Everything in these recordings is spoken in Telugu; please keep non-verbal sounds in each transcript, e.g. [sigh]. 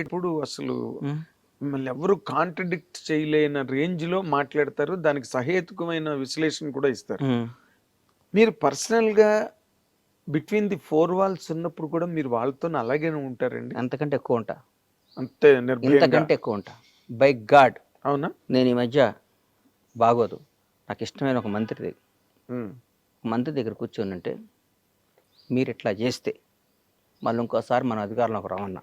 ఇప్పుడు అసలు. మిమ్మల్ని ఎవరు కాంట్రడిక్ట్ చేయలేని రేంజ్లో మాట్లాడతారు. దానికి సహేతుకమైన విశ్లేషణ కూడా ఇస్తారు. మీరు పర్సనల్గా బిట్వీన్ ది ఫోర్ వాల్స్ ఉన్నప్పుడు కూడా మీరు వాళ్ళతో అలాగే ఉంటారండి? అంతకంటే ఎక్కువ ఉంటా. అంతే ఇంతకంటే ఎక్కువ ఉంటా. By God. అవునా? నేను ఈ మధ్య బాగోదు. నాకు ఇష్టమైన ఒక మంత్రి దగ్గర. మంత్రి దగ్గర కూర్చొని ఉంటే మీరు ఇట్లా చేస్తే మళ్ళీ ఇంకోసారి మన అధికారంలోకి రామన్నా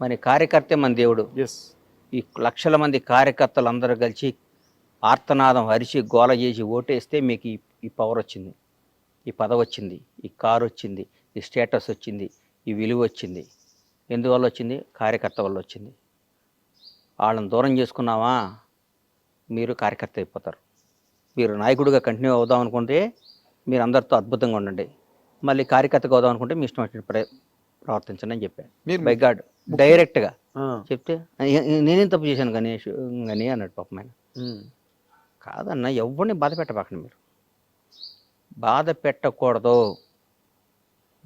మన కార్యకర్తే మన దేవుడు. ఈ లక్షల మంది కార్యకర్తలు అందరూ కలిసి ఆర్తనాదం అరిచి గోల చేసి ఓటేస్తే మీకు ఈ ఈ పవర్ వచ్చింది. ఈ పదవి వచ్చింది ఈ కారు వచ్చింది ఈ స్టేటస్ వచ్చింది ఈ విలువ వచ్చింది. ఎందువల్ల వచ్చింది? కార్యకర్త వల్ల వచ్చింది. వాళ్ళని దూరం చేసుకున్నావా మీరు కార్యకర్త అయిపోతారు. మీరు నాయకుడిగా కంటిన్యూ అవుదాం అనుకుంటే మీరు అందరితో అద్భుతంగా ఉండండి. మళ్ళీ కార్యకర్తగా అవుదాం అనుకుంటే మీ ఇష్టం ప్రవర్తించండి అని చెప్పాను బై గాడ్ డైరెక్ట్గా చెప్తే "ఏ- ఏ- నేనేం తప్పు చేశాను గణేష్ గని అన్నాడు పాపం ఆయన. కాదన్న ఎవరిని బాధ పెట్టబాకండి మీరు. బాధ పెట్టకూడదు.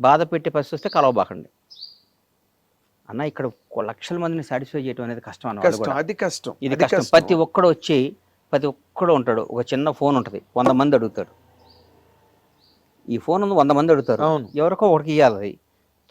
బాధ పెట్టే పరిస్థితి వస్తే కలవబాకండి. అన్న ఇక్కడ లక్షల మందిని సాటిస్ఫై చేయడం అనేది కష్టం అన్న వాళ్ళు కష్టం కూడా. అది కష్టం ఇది కష్టం. ప్రతి ఒక్కడు వచ్చి ప్రతి ఒక్కడు ఉంటాడు. ఒక చిన్న ఫోన్ ఉంటుంది. వంద మంది అడుగుతాడు ఈ ఫోన్ ఉంది వంద మంది అడుగుతారు. ఎవరికో ఒకటికి ఇవ్వాలి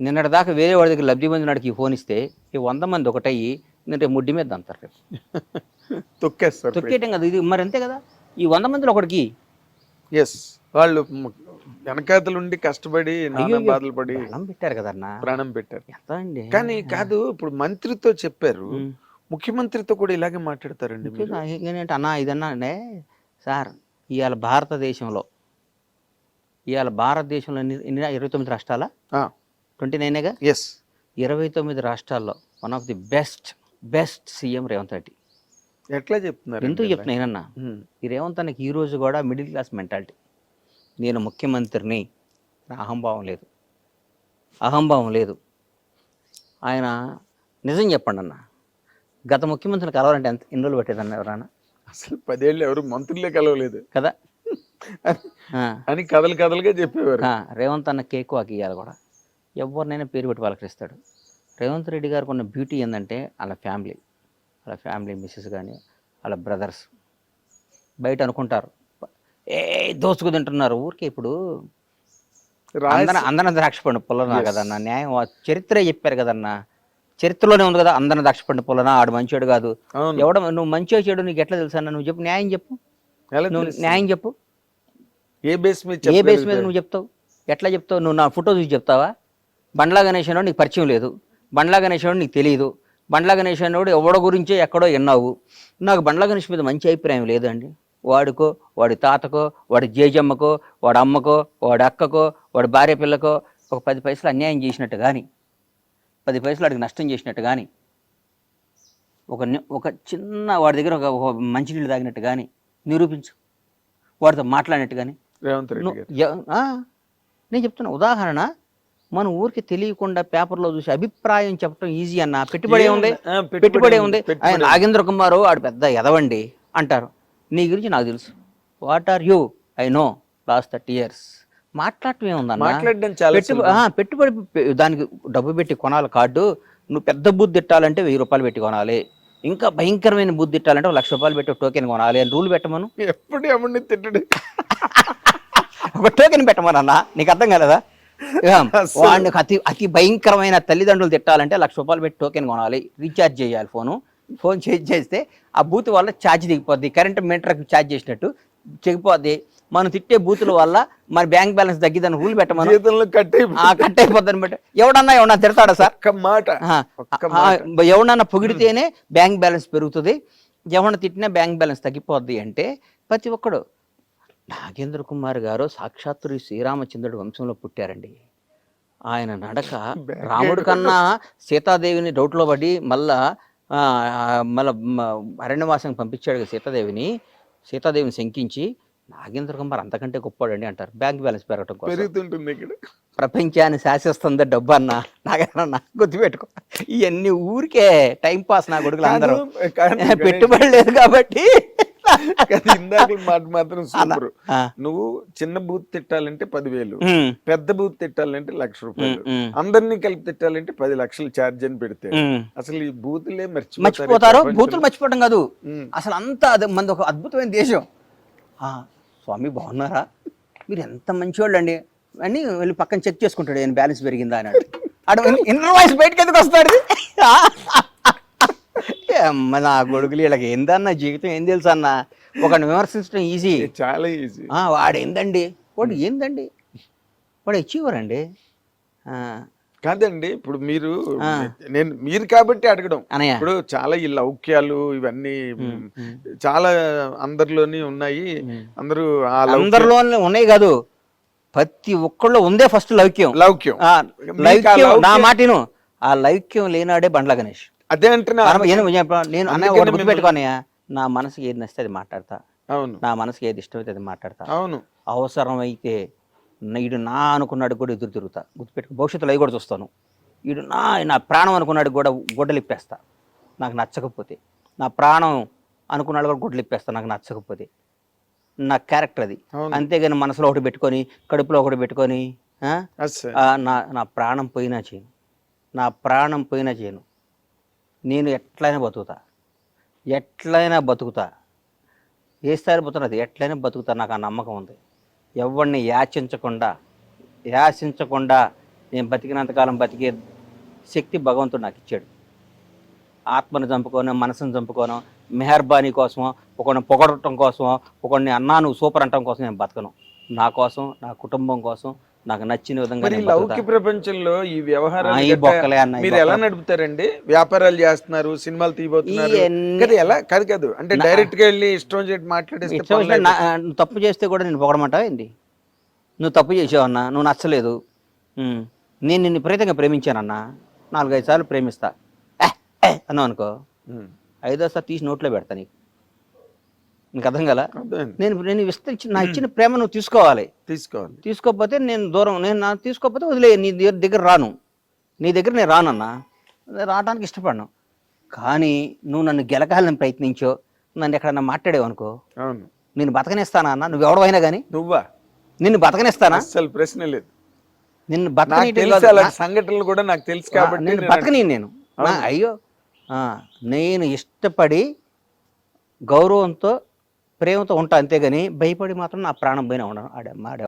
నిన్నటి దాకా వేరే వాడి దగ్గర లబ్ధి పొందినాడికి ఈ ఫోన్ ఇస్తే ఈ వంద మంది ఒకటయ్యి నేను రేపు ముడ్డి మీద అంటారు రేపు. [laughs] తొక్కేస్తారు తొక్కేయటం కదా ఇది మరి అంతే కదా? ఈ వంద మందిలో ఒకటికి ఎస్ వాళ్ళు వెనకాతలుండి కష్టపడి. బాధలు పడి ప్రాణం పెట్టారు కదన్నా ప్రాణం పెట్టారు. ఎంత అండి? కానీ కాదు ఇప్పుడు మంత్రితో చెప్పారు. ముఖ్యమంత్రితో కూడా ఇలాగే మాట్లాడతారండి ఏంటంటే అన్నా ఇదన్నా అంటే సార్ ఇవాళ భారతదేశంలో ఇవాళ భారతదేశంలో ఇరవై తొమ్మిది రాష్ట్రాల? ట్వంటీ నైనేగా ఎస్ ఇరవై తొమ్మిది రాష్ట్రాల్లో one of the best best CM Revanth Reddy. ఎట్లా చెప్తున్నారు ఎందుకు చెప్తున్నా ఏనన్నా ఈ రేవంత్ అన్నకి ఈ రోజు కూడా మిడిల్ క్లాస్ మెంటాలిటీ నేను ముఖ్యమంత్రిని అహంభావం లేదు. అహంభావం లేదు. ఆయన నిజం చెప్పండి అన్న. గత ముఖ్యమంత్రిని కలవాలంటే ఎంత ఎన్ని రోజులు పట్టేదన్న ఎవరన్నా? అసలు పదేళ్ళు ఎవరు మంత్రులే కలవలేదు. కదా? [laughs] అని కథలు కథలుగా చెప్పేవారు. రేవంత్ అన్న కేక్ వాకి ఇవ్వాలి కూడా. ఎవరినైనా పేరు పెట్టి పలకరిస్తాడు. రేవంత్ రెడ్డి గారికి ఉన్న బ్యూటీ ఏంటంటే వాళ్ళ ఫ్యామిలీ. వాళ్ళ ఫ్యామిలీ మిస్సెస్ కానీ వాళ్ళ బ్రదర్స్. బయట అనుకుంటారు. ఏ దోచుకు తింటున్నారు. ఊరికే ఇప్పుడు అందన అందన ద్రాక్ష పండు పుల్లనా Yes. కదన్న? న్యాయం చరిత్రే చెప్పారు కదన్న? చరిత్రలోనే ఉంది కదా అందన ద్రాక్ష పండు పుల్లనా? ఆడు మంచోడు కాదు. ఎవడ నువ్వు మంచిగా చెడు నీకు ఎట్లా తెలుసా నువ్వు చెప్పు. న్యాయం చెప్పు. నువ్వు? న్యాయం చెప్పు. ఏ బేస్ మీద ఏ బేస్ మీద? నువ్వు చెప్తావు? ఎట్లా చెప్తావు? నువ్వు నా ఫోటో చూసి చెప్తావా? బండ్లా గణేష్ అనేవాడు నీకు పరిచయం లేదు. బండ్లా గణేష్ అనేవాడు నీకు తెలియదు బండ్లా గణేష్ అనేవాడు ఎవడో గురించే ఎక్కడో విన్నావు నాకు బండ్లా గణేష్ మీద మంచి అభిప్రాయం లేదండి. వాడికో వాడి తాతకో వాడి జేజమ్మకో వాడి అమ్మకో వాడి అక్కకో వాడి భార్య పిల్లకో ఒక పది పైసలు అన్యాయం చేసినట్టు కానీ పది పైసలు వాడికి నష్టం చేసినట్టు కానీ ఒక ఒక చిన్న వాడి దగ్గర ఒక మంచినీళ్ళు తాగినట్టు కానీ నిరూపించు. వాడితో మాట్లాడినట్టు కానీ నేను చెప్తున్నా ఉదాహరణ. మన ఊరికి తెలియకుండా పేపర్లో చూసి అభిప్రాయం చెప్పడం ఈజీ అన్న. పెట్టుబడి ఉంది పెట్టుబడి ఉంది నాగేంద్ర కుమారు ఆడు పెద్ద ఎదవండి అంటారు. నీ గురించి నాకు తెలుసు. What are you I know last thirty years మాట్లాడటం ఏముందన్న? మాట్లాడడం చాలా పెట్టుబడి దానికి డబ్బు పెట్టి కొనాలి కార్డు. నువ్వు పెద్ద బుద్ధి ఇట్టాలంటే వెయ్యి రూపాయలు పెట్టి కొనాలి. ఇంకా భయంకరమైన బుద్ధి ఇట్టాలంటే ఒక లక్ష రూపాయలు పెట్టి టోకెన్ కొనాలి అని రూల్ పెట్టమను? ఎప్పుడు ఎవరిని తిట్టడు. [laughs] ఒక టోకెన్ పెట్టమని అన్న నీకు అర్థం కాలేదా? వాడిని అతి అతి భయంకరమైన తల్లిదండ్రులు తిట్టాలంటే లక్ష రూపాయలు పెట్టి టోకెన్ కొనాలి. రీఛార్జ్ చేయాలి ఫోను. ఫోన్ చేంజ్ చేస్తే ఆ బూత్ వల్ల ఛార్జ్ దిగిపోద్ది. కరెంట్ మీటర్కి ఛార్జ్ చేసినట్టు చెగిపోద్ది. మనం తిట్టే బూతుల వల్ల మన బ్యాంక్ బ్యాలెన్స్ తగ్గిదని రూల్ పెట్టమని. కట్ కట్ అయిపోద్ది అనమాట ఎవడన్నా ఎవడన్నా తిడతాడా సార్? మాట ఎవడన్నా పొగిడితేనే బ్యాంక్ బ్యాలెన్స్ పెరుగుతుంది. ఎవడన్నా తిట్టినా బ్యాంక్ బ్యాలెన్స్ తగ్గిపోద్ది అంటే ప్రతి ఒక్కడు నాగేంద్ర కుమార్ గారు సాక్షాత్తు శ్రీరామచంద్రుడు వంశంలో పుట్టారండి. ఆయన నడక రాముడి. కన్నా సీతాదేవిని డౌట్లో పడి మళ్ళా మళ్ళా అరణ్యవాసం పంపించాడు సీతాదేవిని. సీతాదేవిని శంకించి నాగేంద్ర కుమార్ అంతకంటే గొప్పాడండి అంటారు. బ్యాంక్ బ్యాలెన్స్ పెరగటం కోసం. పెరుగుతుంటుంది ఇక్కడ. ప్రపంచాన్ని శాసిస్తుంది డబ్బు అన్న నాగన్న గుర్తుపెట్టుకో. ఇవన్నీ ఊరికే టైం పాస్ నా కొడుకులు అందరూ. [laughs] పెట్టుబడి లేదు కాబట్టి [laughs] కాదు, ఇందాక మాట మాత్రం సూపర్. నువ్వు చిన్న బూత్ తిట్టాలంటే పదివేలు పెద్ద బూత్ తిట్టాలంటే లక్ష రూపాయలు అందరినీ కలిపి తిట్టాలంటే పది లక్షలు ఛార్జ్ అని పెడితే. అసలు ఈ బూతులే మర్చిపోతారు బూతులు మర్చిపోవడం కాదు. అసలు అంత అది మంది ఒక అద్భుతమైన దేశం. ఆ, స్వామి బాగున్నారా? మీరు ఎంత మంచివాళ్ళు అండి అని వెళ్ళి పక్కన చెక్ చేసుకుంటాడు నేను బ్యాలెన్స్ పెరిగిందా అని. అడు ఇన్నర్ వాయిస్ బయటకు ఎందుకు వస్తాడు? అమ్మ నా కొడుకులు వీళ్ళకి ఏందన్న జీవితం ఏం తెలుసు అన్న? ఒకరిని విమర్శించడం ఈజీ [laughs] చాలా ఈజీ వాడు ఏందండి వాడు ఏందండి? వాడు అచీవర్ అండి. కాదండి ఇప్పుడు మీరు. నేను మీరు కాబట్టి అడగడం. ఇప్పుడు చాలా ఈ లౌక్యాలు ఇవన్నీ చాలా అందరిలోని ఉన్నాయి. అందరూ అందరిలో ఉన్నాయి కాదు. ప్రతి ఒక్కళ్ళు ఉందే ఫస్ట్ లౌక్యం. లౌక్యం. లౌక్యం నా మాటిను ఆ లౌక్యం లేనాడే బండ్ల గణేష్. అదే అంటున్నా. నేను చెప్ప- నేను అన్న అందుకనే ఒకటి గుర్తుపెట్టుకోనయ్యా. నా మనసుకి ఏది నచ్చితే అది మాట్లాడతా. అవును. నా మనసుకి ఏది ఇష్టమైతే అది మాట్లాడతా. అవును. అవసరమైతే ఈడు నా అనుకున్నాడు కూడా ఎదురు తిరుగుతా. గుర్తుపెట్టుకో. భవిష్యత్తులో అవి కూడా చూస్తాను. ఈడు నా నా ప్రాణం అనుకున్నాడు కూడా గొడ్డలు ఇప్పేస్తా నాకు నచ్చకపోతే. నా ప్రాణం అనుకున్నాడు కూడా గొడ్డలు ఇప్పేస్తా నాకు నచ్చకపోతే. నా క్యారెక్టర్ అది. అంతేగాని మనసులో ఒకటి పెట్టుకొని కడుపులో ఒకటి పెట్టుకొని నా నా ప్రాణం పోయినా చేయను. నా ప్రాణం పోయినా చేయను. నేను ఎట్లయినా బతుకుతా. ఎట్లయినా బతుకుతా. ఏ స్థాయి బతుకున్నది ఎట్లయినా బతుకుతా నాకు ఆ నమ్మకం ఉంది. ఎవరిని యాచించకుండా యాచించకుండా నేను బతికినంతకాలం బతికే శక్తి భగవంతుడు నాకు ఇచ్చాడు. ఆత్మను చంపుకోను మనసును చంపుకోను మెహర్బానీ కోసమో ఒకరిని పొగడటం కోసమో ఒకరిని అన్నా నువ్వు సూపర్ అంటం కోసం నేను బతకను. నా కోసం నా కుటుంబం కోసం నాకు నచ్చిన విధంగా. లౌకిక ప్రపంచంలో ఈ వ్యవహారాలు మీరు ఎలా. నడుపుతారండి? వ్యాపారాలు చేస్తున్నారు సినిమాలు తీయబోతున్నారు. ఎలా? కాదు కాదు. అంటే డైరెక్ట్గా వెళ్ళి ఇష్టం చేసి మాట్లాడేస్తే తప్పు చేస్తే కూడా నేను పొగడమంటావా ఏంది? నువ్వు తప్పు చేసావన్నా నువ్వు నచ్చలేదు. నేను నిన్ను విపరీతంగా ప్రేమించానన్నా నాలుగైదు సార్లు ప్రేమిస్తా. అన్నావు అనుకో. ఐదోసారి తీసి నోట్లో పెడతా నీకు. నీకు అర్థం కదా. నేను నేను విస్తరించి నా ఇచ్చిన ప్రేమ నువ్వు తీసుకోవాలి. తీసుకోవాలి. తీసుకోకపోతే నేను దూరం నేను నా తీసుకోకపోతే వదిలే నీ దగ్గర రాను. నీ దగ్గర నేను రానన్నా నేను రావడానికి ఇష్టపడను. కానీ నువ్వు నన్ను గెలకాలని ప్రయత్నించో నన్ను ఎక్కడన్నా మాట్లాడేవు అనుకో నేను బతకనిస్తానా అన్న? నువ్వు ఎవడవైనా కానీ నువ్వా? నిన్ను బతకనిస్తానా? అస్సలు ప్రశ్న లేదు. నిన్ను. అలాంటి సంఘటనలు కూడా నాకు తెలుసు కాబట్టి నేను బతకని నేను. అయ్యో నేను ఇష్టపడి గౌరవంతో ప్రేమతో ఉంటా అంతేగాని భయపడి మాత్రం నా ప్రాణం పోయినా ఉండను ఆడ మాడ